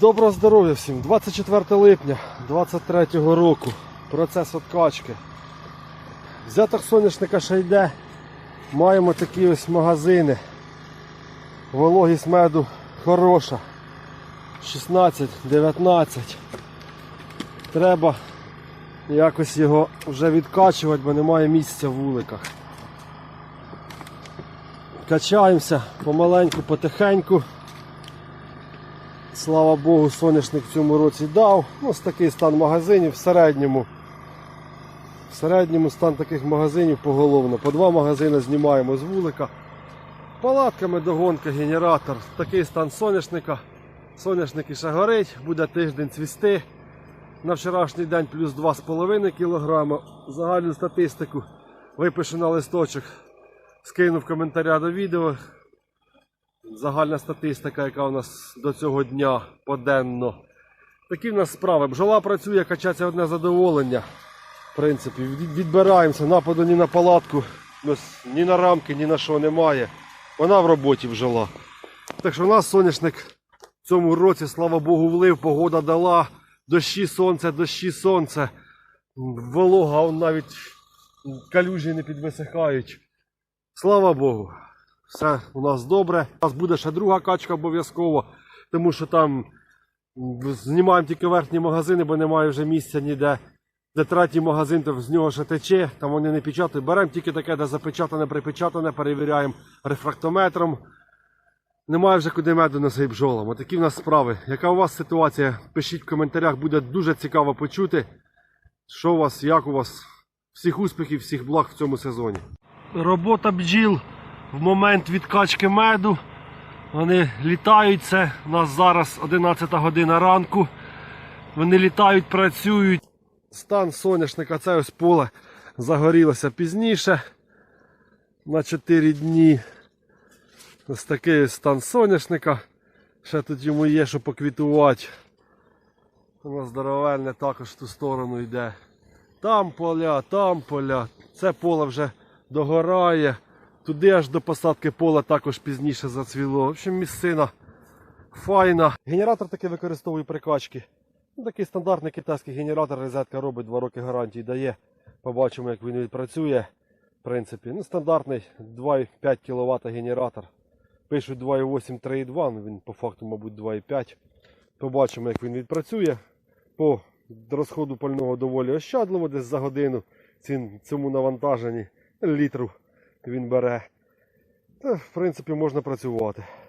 Доброго здоров'я всім! 24 липня 23 року. Процес откачки. Взяток соняшника ще йде. Маємо такі ось магазини. Вологість меду хороша. 16-19. Треба якось його вже відкачувати, бо немає місця в вуликах. Качаємося помаленьку, потихеньку. Слава Богу, соняшник в цьому році дав. Ось такий стан магазинів в середньому. В середньому стан таких магазинів поголовно. По два магазини знімаємо з вулика. Палатками догонка, генератор. Такий стан соняшника. Соняшник іще горить, буде тиждень цвісти. На вчорашній день плюс 2,5 кг. Загальну статистику випишу на листочок. Скину в коментаря до відео. Загальна статистика, яка у нас до цього дня поденно. Такі в нас справи. Бджола працює, качається одне задоволення. В принципі, відбираємося, нападу ні на палатку, ні на рамки, ні на що немає. Вона в роботі бджола. Так що у нас соняшник в цьому році, слава Богу, влив, погода дала, дощі сонце, дощі сонце. Волога, навіть калюжі не підвисихають. Слава Богу, все у нас добре. У нас буде ще друга качка обов'язково, тому що там знімаємо тільки верхні магазини, бо немає вже місця ніде. Де третій магазин, то з нього ще тече, там вони не печатають. Беремо тільки таке, де запечатане, припечатане, перевіряємо рефрактометром. Немає вже куди меду носити бджолам. Отакі в нас справи. Яка у вас ситуація? Пишіть в коментарях, буде дуже цікаво почути, що у вас, як у вас. Всіх успіхів, всіх благ в цьому сезоні. Робота бджіл в момент відкачки меду. Вони літають. Це у нас зараз 11 година ранку. Вони літають, працюють. Стан соняшника, це ось поле загорілося пізніше. На 4 дні. Ось такий ось стан соняшника. Ще тут йому є що поквітувати. Воно здоровельне також в ту сторону йде. Там поля, там поля. Це поле вже догорає. Туди аж до посадки поля також пізніше зацвіло. В общем, місцина файна. Генератор таки використовую при качці. Ну, такий стандартний китайський генератор, розетка робить 2 роки гарантії дає. Побачимо, як він відпрацює. В принципі, ну, стандартний 2,5 кВт генератор. Пишуть 2,8, 3,2, ну він по факту, мабуть, 2,5. Побачимо, як він відпрацює. По розходу пального доволі ощадливо, десь за годину цьому навантаженні літру він бере. Та, в принципі, можна працювати.